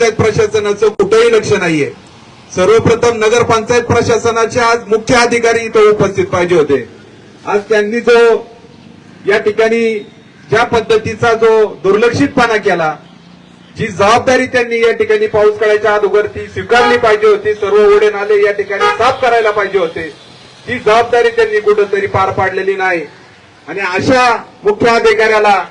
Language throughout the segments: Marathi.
नगरपंचायत प्रशासनाचं कुठंही लक्ष नाहीये. सर्वप्रथम नगरपंचायत प्रशासनाचे आज मुख्य अधिकारी इथं उपस्थित पाहिजे होते. आज त्यांनी जो या ठिकाणी ज्या पद्धतीचा जो दुर्लक्षितपणा केला जी जबाबदारी त्यांनी या ठिकाणी पाऊस काळाच्या अगोदर ती स्वीकारली पाहिजे होती सर्व ओढे नाले या ठिकाणी साफ करायला पाहिजे होते ती जबाबदारी त्यांनी कुठंतरी पार पाडलेली नाही. आणि अशा मुख्य अधिकाऱ्याला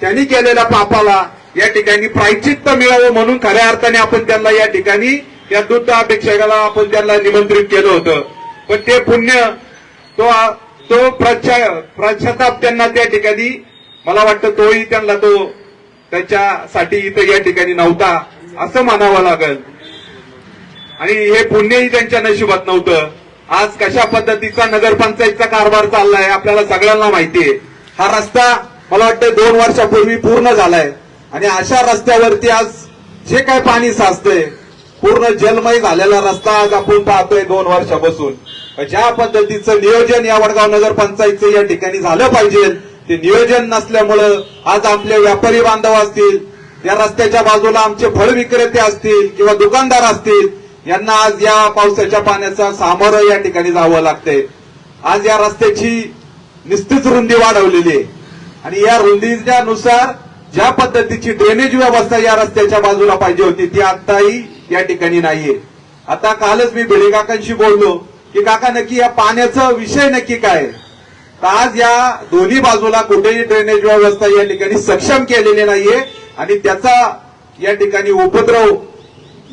त्यांनी केलेल्या पापाला या ठिकाणी प्रायचित्त मिळावं म्हणून खऱ्या अर्थाने आपण त्यांना या ठिकाणी या दुग्ध अपेक्षकाला आपण त्यांना निमंत्रित केलं होतं. पण ते पुण्य तो तो प्रशताप त्यांना त्या ठिकाणी मला वाटतं तोही त्यांना तो त्याच्यासाठी इथं या ठिकाणी नव्हता असं म्हणावं लागल. आणि हे पुण्यही त्यांच्या नशिबात नव्हतं. आज कशा पद्धतीचा नगरपंचायतचा कारभार चाललाय आपल्याला सगळ्यांना माहितीये हा रस्ता मला वाटतं दोन वर्षापूर्वी पूर्ण झालाय. आणि अशा रस्त्यावरती आज जे काय पाणी साचतंय पूर्ण जलमय झालेला रस्ता आज आपण पाहतोय दोन वर्षापासून. ज्या पद्धतीचं नियोजन या वडगाव नगरपंचायतचं या ठिकाणी झालं पाहिजे ते नियोजन नसल्यामुळं आज आपले व्यापारी बांधव असतील या रस्त्याच्या बाजूला आमचे फळ विक्रेते असतील किंवा दुकानदार असतील यांना आज या पावसाच्या पाण्याचा सामोरं या ठिकाणी जावं लागतंय. आज या रस्त्याची निश्चित रुंदी वाढवलेली आहे. आणि या रुंदीच्या नुसार ज्या पद्धतीची ड्रेनेज व्यवस्था या रस्त्याच्या बाजूला पाहिजे होती ती आताही या ठिकाणी नाहीये. आता कालच मी भिडे काकांशी बोललो की काका नक्की या पाण्याचा विषय नक्की काय तर आज या दोन्ही बाजूला कुठेही ड्रेनेज व्यवस्था या ठिकाणी सक्षम केलेली नाहीये आणि त्याचा या ठिकाणी उपद्रव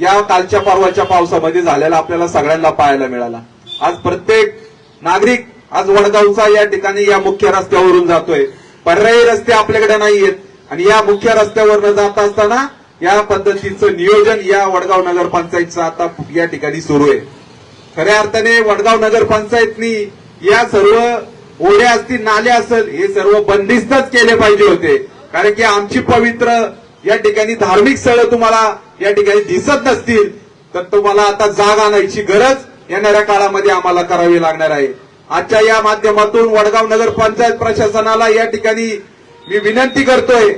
या कालच्या परवाच्या पावसामध्ये झालेला आपल्याला सगळ्यांना पाहायला मिळाला. आज प्रत्येक नागरिक आज वडगावचा या ठिकाणी या मुख्य रस्त्यावरून जातोय. पर्यायी रस्ते आपल्याकडे नाहीयेत. आणि या मुख्य रस्त्यावरनं जात असताना या पद्धतीचं नियोजन या वडगाव नगरपंचायतचं आता या ठिकाणी सुरू आहे. खऱ्या अर्थाने वडगाव नगरपंचायतनी या सर्व ओढे असतील नाले असेल हे सर्व बंदिस्तच केले पाहिजे होते. कारण की आमची पवित्र या ठिकाणी धार्मिक स्थळं तुम्हाला या ठिकाणी दिसत नसतील तर तुम्हाला आता जाग आणायची गरज येणाऱ्या काळामध्ये आम्हाला करावी लागणार आहे. आजच्या या माध्यमातून वडगाव नगरपंचायत प्रशासनाला या ठिकाणी मी विनंती करतोय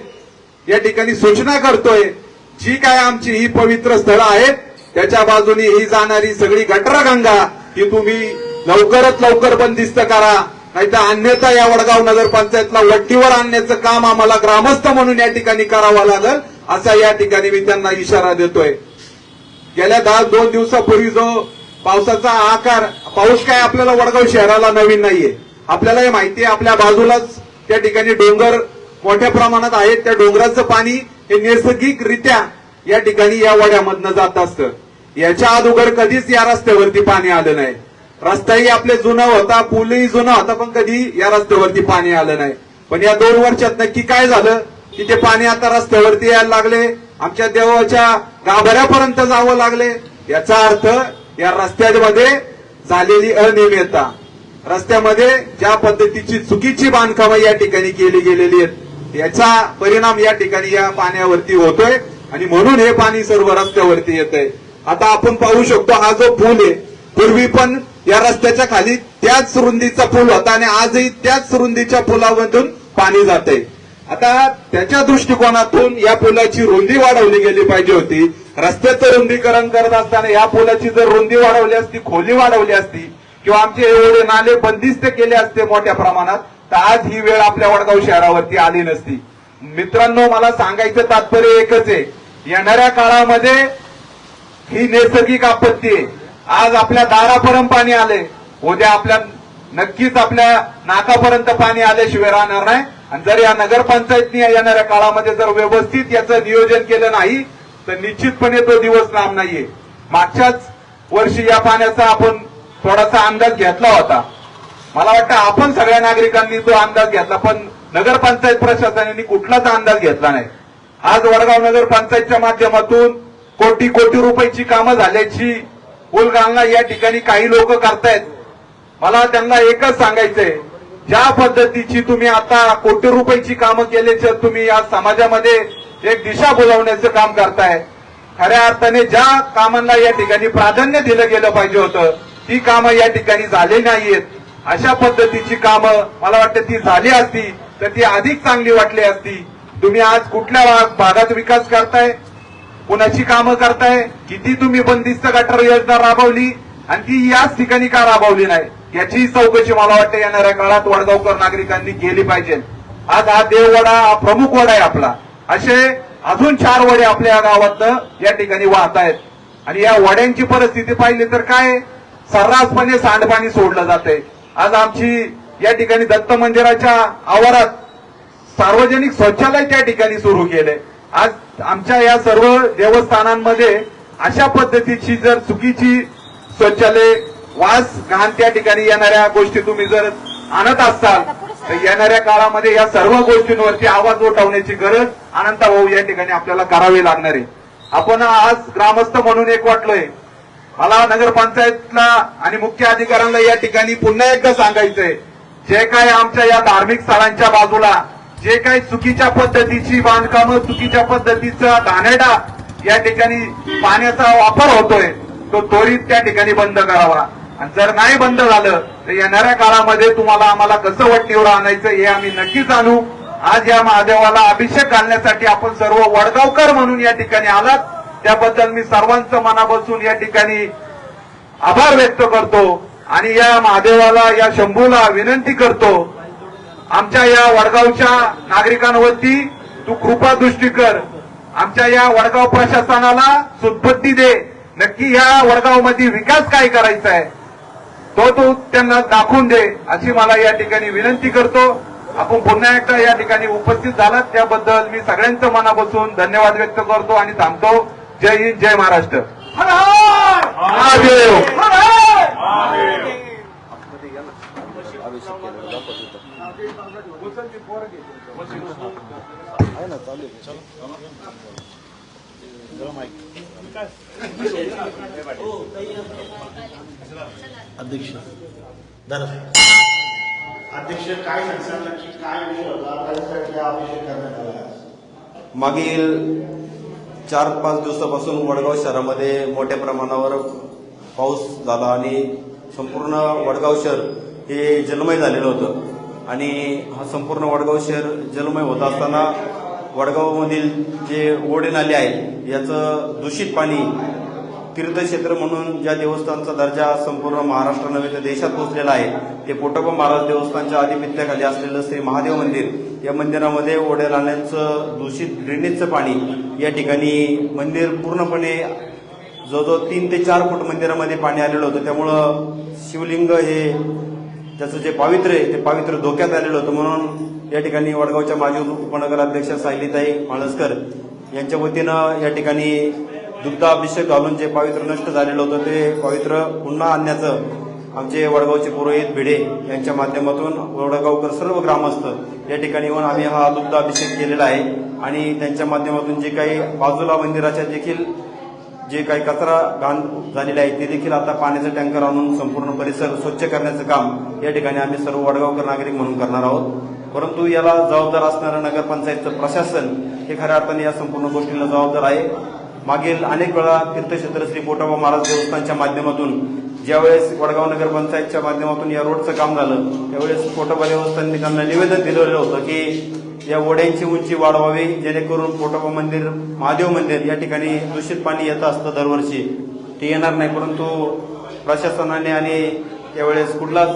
या ठिकाणी सूचना करतोय जी काय आमची ही पवित्र स्थळं आहेत त्याच्या बाजूनी ही जाणारी सगळी गटरगंगा ही तुम्ही लवकरात लवकर बंदिस्त करा. नाहीतर अन्यथा या वडगाव नगरपंचायतला वट्टीवर आणण्याचं काम आम्हाला ग्रामस्थ म्हणून या ठिकाणी करावं लागल असा या ठिकाणी मी त्यांना इशारा देतोय. गेल्या दहा दोन दिवसापूर्वी जो पावसाचा आकार पाऊस काय आपल्याला वडगाव शहराला नवीन नाहीये. आपल्याला हे आहे आपल्या बाजूलाच त्या ठिकाणी डोंगर मोठ्या प्रमाणात आहेत. त्या डोंगराचं पाणी हे नैसर्गिकरित्या या ठिकाणी या वड्यामधनं जात असतं. याच्या अगोदर कधीच या रस्त्यावरती पाणी आलं नाही. रस्ताही आपले जुना होता पूलही जुना होता पण कधी या रस्त्यावरती पाणी आलं नाही. पण या दोन वर्षात नक्की काय झालं? की ते पाणी आता रस्त्यावरती यायला लागले. आमच्या देवाच्या गाभाऱ्यापर्यंत जावं लागले. याचा अर्थ या रस्त्यामध्ये झालेली अनियमितता. रस्त्यामध्ये ज्या पद्धतीची चुकीची बांधकामं या ठिकाणी केली गेलेली आहेत याचा परिणाम या ठिकाणी या पाण्यावरती होतोय आणि म्हणून हे पाणी सर्व रस्त्यावरती येत आहे आता आपण पाहू शकतो हा जो पूल आहे पूर्वी पण या रस्त्याच्या खाली त्याच रुंदीचा पूल होता आणि आजही त्याच रुंदीच्या पुलामधून पाणी जाते आता त्याच्या दृष्टिकोनातून या पुलाची रुंदी वाढवली गेली पाहिजे होती. रस्त्याचं रुंदीकरण करत असताना या पुलाची जर रुंदी वाढवली असती खोली वाढवली असती किंवा आमचे एवढे नाले बंदिस्त केले असते मोठ्या प्रमाणात तर आज ही वेळ आपल्या वडगाव शहरावरती आली नसती. मित्रांनो मला सांगायचं तात्पर्य एकच आहे. येणाऱ्या काळामध्ये ही नैसर्गिक आपत्ती आहे. आज आपल्या दारापर्यंत पाणी आले उद्या आपल्या नक्कीच आपल्या नाकापर्यंत पाणी आल्याशिवाय राहणार नाही. आणि जर या नगरपंचायतनी येणाऱ्या काळामध्ये जर व्यवस्थित याचं नियोजन केलं नाही तर निश्चितपणे तो दिवस लांब नाहीये. मागच्याच वर्षी या पाण्याचा आपण थोडासा अंदाज घेतला होता. मला वाटतं आपण सगळ्या नागरिकांनी तो अंदाज घेतला पण नगरपंचायत प्रशासनाने कुठलाच अंदाज घेतला नाही. आज वडगाव नगरपंचायतच्या माध्यमातून कोटी कोटी रुपयाची कामं झाल्याची उलगालना या ठिकाणी काही लोक करतायत. मला त्यांना एकच सांगायचंय ज्या पद्धतीची तुम्ही आता कोटी रुपयाची कामं केल्याचं तुम्ही या समाजामध्ये एक दिशा बोलावण्याचं काम करताय. खऱ्या अर्थाने ज्या कामांना या ठिकाणी प्राधान्य दिलं गेलं पाहिजे होतं ती कामं या ठिकाणी झाली नाहीयेत. अशा पद्धतीची कामं मला वाटतं ती झाली असती तर ती अधिक चांगली वाटली असती. तुम्ही आज कुठल्या भागात विकास करताय? कुणाची कामं करताय? किती तुम्ही बंदिस्त गटार योजना राबवली? आणि ती याच ठिकाणी का राबवली नाही? याची चौकशी मला वाटतं येणाऱ्या काळात वडगावकर नागरिकांनी केली पाहिजे. आज हा देववडा हा प्रमुख वडा आहे आपला. असे अजून चार वडे आपल्या गावात या ठिकाणी वाहत आहेत आणि या वड्यांची परिस्थिती पाहिली तर काय? सर्रासपणे सांडपाणी सोडलं जाते आज आमची या ठिकाणी दत्त मंदिराच्या आवारात सार्वजनिक शौचालय त्या ठिकाणी सुरू केले आज आमच्या या सर्व देवस्थानांमध्ये अशा पद्धतीची जर चुकीची शौचालय वास घाण त्या ठिकाणी येणाऱ्या गोष्टी तुम्ही जर आणत असाल तर येणाऱ्या काळामध्ये या सर्व गोष्टींवरती आवाज उठवण्याची गरज अनंता भाऊ या ठिकाणी आपल्याला करावी लागणार आहे. आपण आज ग्रामस्थ म्हणून एक वाटलोय मला नगरपंचायतला आणि मुख्य अधिकाऱ्यांना या ठिकाणी पुन्हा एकदा सांगायचंय जे काय आमच्या या धार्मिक स्थळांच्या बाजूला जे काही चुकीच्या पद्धतीची बांधकामं चुकीच्या पद्धतीचा धानेडा या ठिकाणी पाण्याचा वापर होतोय तो त्वरित त्या ठिकाणी बंद करावा. आणि जर नाही बंद झालं तर येणाऱ्या काळामध्ये तुम्हाला आम्हाला कसं वट्टीवर आणायचं हे आम्ही नक्कीच आणू आज या महादेवाला अभिषेक घालण्यासाठी आपण सर्व वडगावकर म्हणून या ठिकाणी आलात. त्याबद्दल मी सर्वांचं मनापासून या ठिकाणी आभार व्यक्त करतो आणि या महादेवाला या शंभूला विनंती करतो. आमच्या या वडगावच्या नागरिकांवरती तू कृपा दृष्टी कर. आमच्या या वडगाव प्रशासनाला सुदबुद्धी दे. नक्की या वडगावमध्ये विकास काय करायचा आहे तो तू त्यांना दाखवून दे अशी मला या ठिकाणी विनंती करतो. आपण पुन्हा एकदा या ठिकाणी उपस्थित झालात त्याबद्दल मी सगळ्यांचं मनापासून धन्यवाद व्यक्त करतो आणि थांबतो. जय हिंद जय महाराष्ट्र. अध्यक्ष. अध्यक्ष काय सांगताल की काय विषय होता? त्यासाठी हा करण्यात आला. आहे? मागील चार पाच दिवसापासून वडगाव शहरामध्ये मोठ्या प्रमाणावर पाऊस झाला आणि संपूर्ण वडगाव शहर हे जलमय झालेलं होतं. आणि हा संपूर्ण वडगाव शहर जलमय होत असताना वडगावमधील जे ओढे नाले आहेत याचं दूषित पाणी तीर्थक्षेत्र म्हणून ज्या देवस्थानचा दर्जा संपूर्ण महाराष्ट्र नव्हे तर देशात पोहोचलेला आहे ते पोटोबा महाराज देवस्थानच्या आधिपत्याखाली असलेलं श्री महादेव मंदिर या मंदिरामध्ये ओढ्या नाल्यांचं दूषित ड्रेनेजचं पाणी या ठिकाणी मंदिर पूर्णपणे जवळजवळ तीन ते चार फूट मंदिरामध्ये पाणी आलेलं होतं. त्यामुळं शिवलिंग हे त्याचं जे पावित्र्य आहे ते पावित्र्य धोक्यात आलेलं होतं. म्हणून या ठिकाणी वडगावच्या माजी उपनगराध्यक्ष सायलीताई माळसकर यांच्या वतीनं या ठिकाणी दुग्धाभिषेक घालून जे पावित्र नष्ट झालेलं होतं ते पवित्र पुन्हा आणण्याचं आमचे वडगावचे पुरोहित भिडे यांच्या माध्यमातून वडगावकर सर्व ग्रामस्थ या ठिकाणी येऊन आम्ही हा दुग्धाभिषेक केलेला आहे. आणि त्यांच्या माध्यमातून जे काही बाजूला मंदिराच्या देखील जे काही कचरा घाण झालेले आहे ते देखील आता पाण्याचं टँकर आणून संपूर्ण परिसर स्वच्छ करण्याचं काम या ठिकाणी आम्ही सर्व वडगावकर नागरिक म्हणून करणार आहोत. परंतु याला जबाबदार असणारं नगरपंचायतचं प्रशासन हे खऱ्या अर्थाने या संपूर्ण गोष्टीला जबाबदार आहे. मागील अनेक वेळा तीर्थक्षेत्र श्री पोटाबा महाराज देवस्थानच्या माध्यमातून ज्यावेळेस वडगाव नगरपंचायतच्या माध्यमातून या रोडचं काम झालं त्यावेळेस पोटोबा देवस्थानने त्यांना निवेदन दिलेलं होतं की या ओढ्यांची उंची वाढवावी जेणेकरून पोटोबा मंदिर महादेव मंदिर या ठिकाणी दूषित पाणी येतं असतं दरवर्षी. ते येणार नाही परंतु प्रशासनाने आणि यावेळेस कुठलाच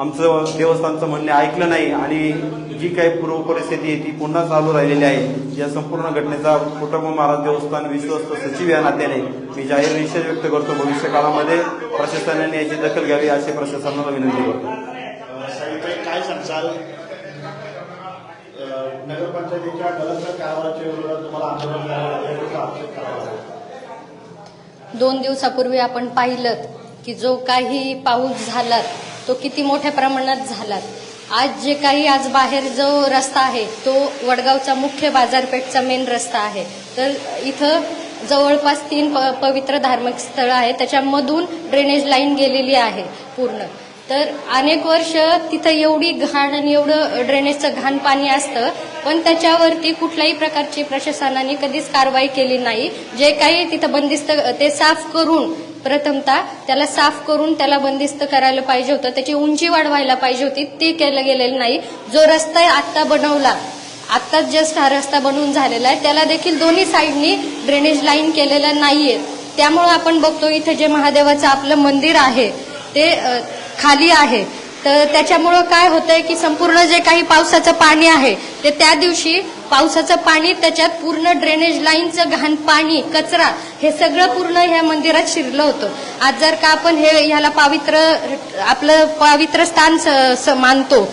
आमचं देवस्थानचं म्हणणे ऐकलं नाही आणि जी काही पूर्व परिस्थिती आहे ती पुन्हा चालू राहिलेली आहे. या संपूर्ण घटनेचा कुटुंब महाराज देवस्थान विश्वस्त सचिव या नात्याने मी जाहीर निषेध व्यक्त करतो. भविष्य काळामध्ये प्रशासनाने याची दखल घ्यावी अशी प्रशासनाला विनंती करतो. काय नगरपंचायतीच्या तुम्हाला आंदोलन लागला. दोन दिवसापूर्वी आपण पाहिलं की जो काही पाऊस झाला तो किती मोठ्या प्रमाणात झाला. आज जे काही आज बाहेर जो रस्ता आहे तो वडगावचा मुख्य बाजारपेठचा मेन रस्ता आहे. तर इथं जवळपास तीन प पवित्र धार्मिक स्थळं आहेत. त्याच्यामधून ड्रेनेज लाईन गेलेली आहे पूर्ण. तर अनेक वर्ष तिथं एवढी घाण आणि एवढं ड्रेनेजचं घाण पाणी असतं पण त्याच्यावरती कुठल्याही प्रकारची प्रशासनाने कधीच कारवाई केली नाही. जे काही तिथं बंदिस्त ते साफ करून प्रथमतः त्याला साफ करून त्याला बंदिस्त करायला पाहिजे होतं. त्याची उंची वाढवायला पाहिजे होती. ते केलं गेलेलं नाही. जो रस्ता आत्ता बनवला. आत्ताच जस्ट हा रस्ता बनवून झालेला आहे. त्याला देखील दोन्ही साईडनी ड्रेनेज लाईन केलेलं नाहीये. त्यामुळं आपण बघतो इथे जे महादेवाचं आपलं मंदिर आहे ते खाली आहे. तर त्याच्यामुळं काय होतंय की संपूर्ण जे काही पावसाचं पाणी आहे ते त्या दिवशी पावसाचं पाणी त्याच्यात पूर्ण ड्रेनेज लाईनचं घाण पाणी कचरा हे सगळं पूर्ण ह्या मंदिरात शिरलं होतं. आज जर का आपण हे ह्याला पावित्र आपलं पावित्र स्थान स- स- मानतो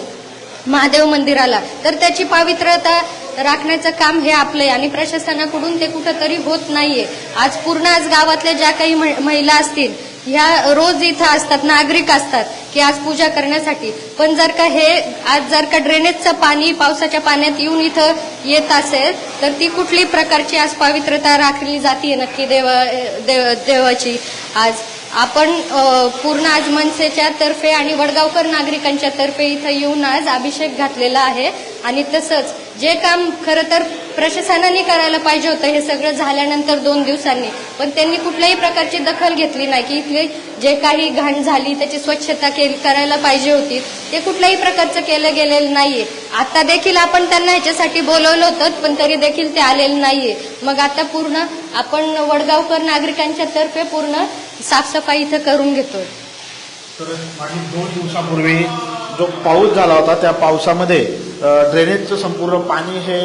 महादेव मंदिराला तर त्याची पावित्रता राखण्याचं काम हे आपलं आहे आणि प्रशासनाकडून ते कुठंतरी होत नाहीये. आज पूर्ण आज गावातल्या ज्या काही महिला असतील ह्या रोज इथं असतात नागरिक असतात की आज पूजा करण्यासाठी. पण जर का हे आज जर का ड्रेनेजचं पाणी पावसाच्या पाण्यात येऊन इथं येत असेल तर ती कुठली प्रकारची आज पावित्रता राखली जाते नक्की देवा देव देवाची. आज आपण पूर्ण आज मनसेच्या तर्फे आणि वडगावकर नागरिकांच्या तर्फे इथं येऊन आज अभिषेक घातलेला आहे. आणि तसंच जे काम खरं तर प्रशासनाने करायला पाहिजे होतं हे सगळं झाल्यानंतर दोन दिवसांनी. पण त्यांनी कुठल्याही प्रकारची दखल घेतली नाही की इथले जे काही घाण झाली त्याची स्वच्छता करायला पाहिजे होती ते कुठल्याही प्रकारचं केलं गेलेलं नाहीये. आता देखील आपण त्यांना ह्याच्यासाठी बोलवलं होतं पण तरी देखील ते आलेलं नाहीये. मग आता पूर्ण आपण वडगावकर नागरिकांच्या तर्फे पूर्ण साफसफाई इथं करून घेतोय. तर मागील दोन दिवसापूर्वी जो पाऊस झाला होता त्या पावसामध्ये ड्रेनेजचं संपूर्ण पाणी हे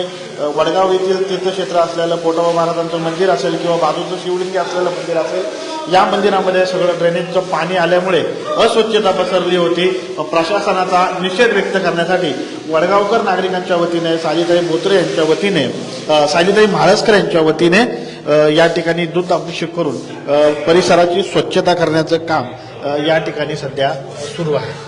वडगाव येथील तीर्थक्षेत्र असलेलं पोटोबा महाराजांचं मंदिर असेल किंवा बाजूचं शिवलिंगी असलेलं मंदिर असेल या मंदिरामध्ये सगळं ड्रेनेजचं पाणी आल्यामुळे अस्वच्छता पसरली होती. प्रशासनाचा निषेध व्यक्त करण्यासाठी वडगावकर नागरिकांच्या वतीने सालीताई बोत्रे यांच्या वतीने अ, सालीताई म्हाळसकर यांच्या वतीने या ठिकाणी दूध अभिषेक करून परिसराची स्वच्छता करण्याचं काम या ठिकाणी सध्या सुरू आहे.